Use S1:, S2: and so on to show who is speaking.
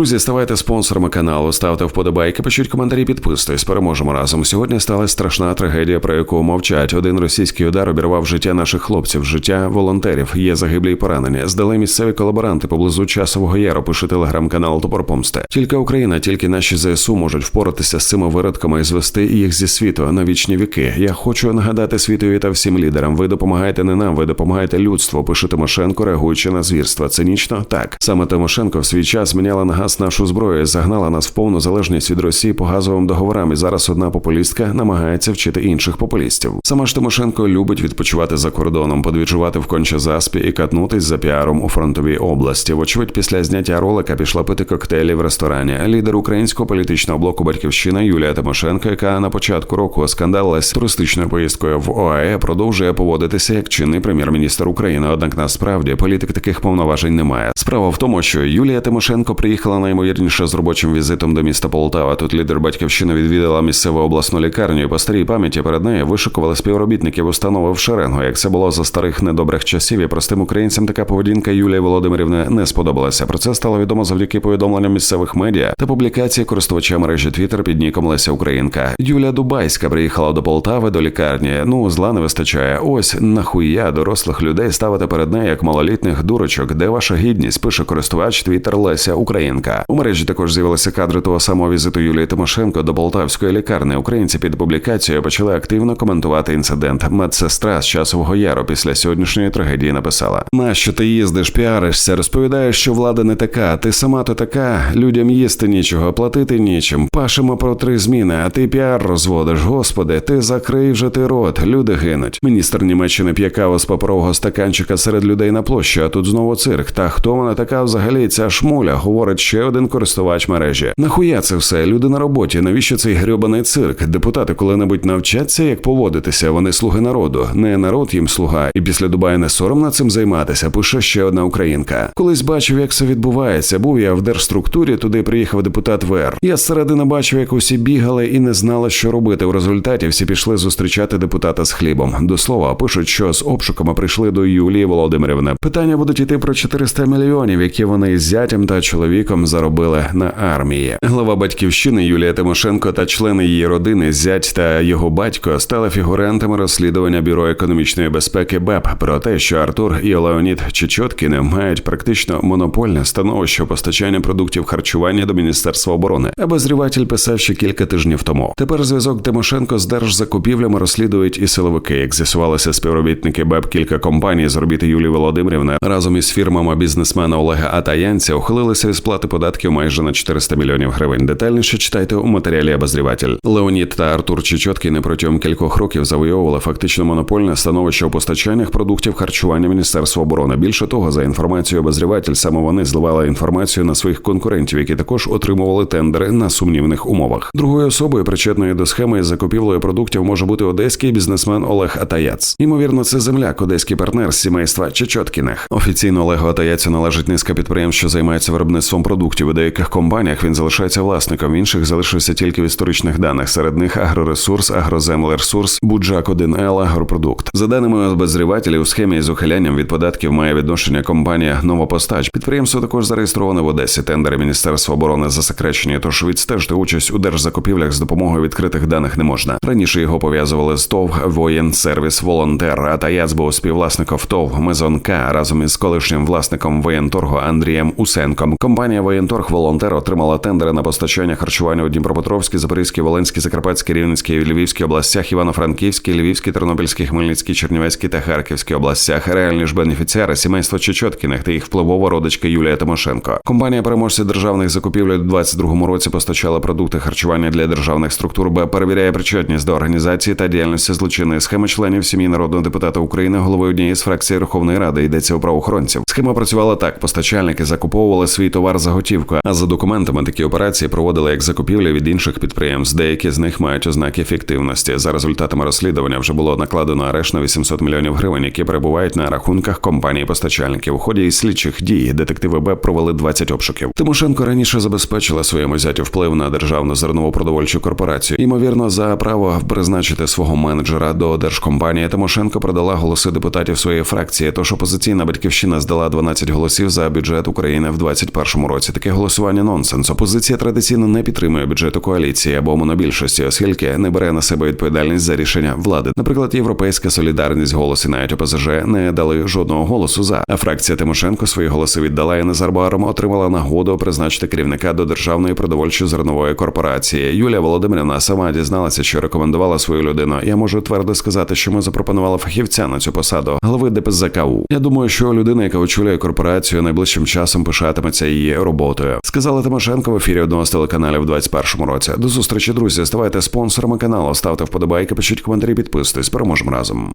S1: Друзі, ставайте спонсорами каналу, ставте вподобайки, пишіть коментарі, підписуйтесь. Переможемо разом. Сьогодні сталася страшна трагедія, про яку мовчать. Один російський удар обірвав життя наших хлопців, життя волонтерів. Є загиблі й поранені. Здали місцеві колаборанти поблизу часового яру. Пише телеграм-канал Топор Помсти. Тільки Україна, тільки наші ЗСУ можуть впоратися з цими виродками і звести їх зі світу на вічні віки. Я хочу нагадати світові та всім лідерам. Ви допомагаєте не нам, ви допомагаєте людству. Пише Тимошенко, реагуючи на звірства. Цинічно так. Саме Тимошенко в свій час зміняла на газ нашу зброю, загнала нас в повну залежність від Росії по газовим договорам. І зараз одна популістка намагається вчити інших популістів. Сама ж Тимошенко любить відпочивати за кордоном, подвіджувати в конче заспі і катнутись за піаром у фронтовій області. Вочевидь, після зняття ролика пішла пити коктейлі в ресторані. Лідер українського політичного блоку Батьківщина Юлія Тимошенко, яка на початку року скандалилась туристичною поїздкою в ОАЕ, продовжує поводитися як чинний прем'єр-міністр України. Однак насправді політик таких повноважень немає. Справа в тому, що Юлія Тимошенко приїхала наймовірніше з робочим візитом до міста Полтава. Тут лідер батьківщини відвідала місцеву обласну лікарню. і По старій пам'яті перед нею вишикували співробітників установи в шеренгу. Як це було за старих недобрих часів, і простим українцям така поведінка Юлії Володимирівни не сподобалася. Про це стало відомо завдяки повідомленням місцевих медіа та публікації користувача мережі Twitter під ніком Леся Українка. Юлія Дубайська приїхала до Полтави до лікарні. Ну зла не вистачає. Ось нахуя дорослих людей ставити перед нею як малолітних дурочок. Де ваша гідність? Пише користувач Twitter Леся Українка. У мережі також з'явилися кадри того самого візиту Юлії Тимошенко до Полтавської лікарні. Українці під публікацією почали активно коментувати інцидент. Медсестра з часового яру після сьогоднішньої трагедії написала: Нащо ти їздиш, піаришся, розповідаєш, що влада не така. Ти сама то така. Людям їсти нічого, платити нічим. Пашемо про три зміни, а ти піар розводиш. Господи, ти закрий вже ти рот. Люди гинуть. Міністр Німеччини п'є каву з паперового стаканчика серед людей на площі. А тут знову цирк. Та хто вона така взагалі? Ця шмуля говорить ще один користувач мережі. Нахуя це все? Люди на роботі. Навіщо цей грьобаний цирк? Депутати коли-небудь навчаться, як поводитися. Вони слуги народу, не народ їм слуга. І після Дубая не соромно цим займатися. Пише ще одна українка. Колись бачив, як це відбувається. Був я в держструктурі. Туди приїхав депутат ВР. Я зсередини бачив, як усі бігали і не знали, що робити. В результаті всі пішли зустрічати депутата з хлібом. До слова пишуть, що з обшуками прийшли до Юлії Володимирівни. Питання будуть йти про 400 мільйонів, які вони з зятям та чоловіком заробили на армії. Глава батьківщини Юлія Тимошенко та члени її родини, зять та його батько стали фігурантами розслідування бюро економічної безпеки БЕП про те, що Артур і Леонід Чечоткіни мають практично монопольне становище постачання продуктів харчування до міністерства оборони. Обозріватель писав ще кілька тижнів тому. Тепер зв'язок Тимошенко з держзакупівлями розслідують і силовики. Як з'ясувалося, співробітники БЕП кілька компаній з орбіти Юлії Володимирівни разом із фірмами бізнесмена Олега Атаянця ухилилися від сплати податків майже на 400 мільйонів гривень. Детальніше читайте у матеріалі обозріватель. Леонід та Артур Чечоткіни протягом кількох років завойовували фактично монопольне становище у постачаннях продуктів харчування Міністерства оборони. Більше того, за інформацією обозріватель, саме вони зливали інформацію на своїх конкурентів, які також отримували тендери на сумнівних умовах. Другою особою, причетною до схеми закупівлею продуктів, може бути одеський бізнесмен Олег Атаяц. Ймовірно, це земляк, одеський партнер з сімейства Чечоткіних. Офіційно Олегу Атаяцю належить низка підприємств, що займаються виробництвом продуктів. У деяких компаніях він залишається власником, інших залишився тільки в історичних даних. Серед них агроресурс, агроземлерсурс, Буджак 1Л, агропродукт. За даними обозрівателів, у схемі з ухилянням від податків має відношення компанія Новопостач. Підприємство також зареєстроване в Одесі. Тендери Міністерства оборони засекречені, тож відстежити участь у держзакупівлях з допомогою відкритих даних не можна. Раніше його пов'язували з ТОВ воєнсервіс волонтер. А Таяц був співвласником ТОВ Мезонка разом із колишнім власником воєнторгу Андрієм Усенком. Компанія Воєнторг Волонтер отримала тендери на постачання харчування у Дніпропетровській, Запорізькій, Волинській, Закарпатській, Рівненській, Львівській областях, Івано-Франківській, Львівській, Тернопільській, Хмельницькій, Чернівецькій та Харківській областях. Реальні ж бенефіціари сімейство Чечоткіних та їх впливова родичка Юлія Тимошенко. Компанія переможці державних закупівель у 2022 році постачала продукти харчування для державних структур, б перевіряє причетність до організації та діяльності злочинної схеми членів сім'ї народного депутата України, голови однієї з фракцій Верховної Ради йдеться у правоохоронців. Схема працювала так: постачальники закуповували свій товар за готівку, а за документами такі операції проводили як закупівлі від інших підприємств. Деякі з них мають ознаки ефективності. За результатами розслідування вже було накладено арешт на 800 мільйонів гривень, які перебувають на рахунках компанії постачальників. У ході слідчих дій детективи БЕП провели 20 обшуків. Тимошенко раніше забезпечила своєму зятю вплив на державну зернову продовольчу корпорацію. Ймовірно, за право призначити свого менеджера до держкомпанії Тимошенко продала голоси депутатів своєї фракції. Тож опозиційна батьківщина здала 12 голосів за бюджет України в 2021 році. Році. Таке голосування нонсенс. Опозиція традиційно не підтримує бюджету коаліції або монобільшості, оскільки не бере на себе відповідальність за рішення влади. Наприклад, європейська солідарність голос навіть ОПЗЖ не дали жодного голосу за. А фракція Тимошенко свої голоси віддала і незабаром отримала нагоду призначити керівника до державної продовольчо-зернової корпорації. Юлія Володимирівна сама дізналася, що рекомендувала свою людину. Я можу твердо сказати, що ми запропонували фахівця на цю посаду голови ДПЗКУ. Я думаю, що людина, яка очолює корпорацію, найближчим часом пишатиметься її роботою. Сказала Тимошенко в ефірі одного з телеканалів у 21 році. До зустрічі, друзі. Ставайте спонсорами каналу, ставте вподобайки, пишіть коментарі, підписуйтесь. Переможемо разом.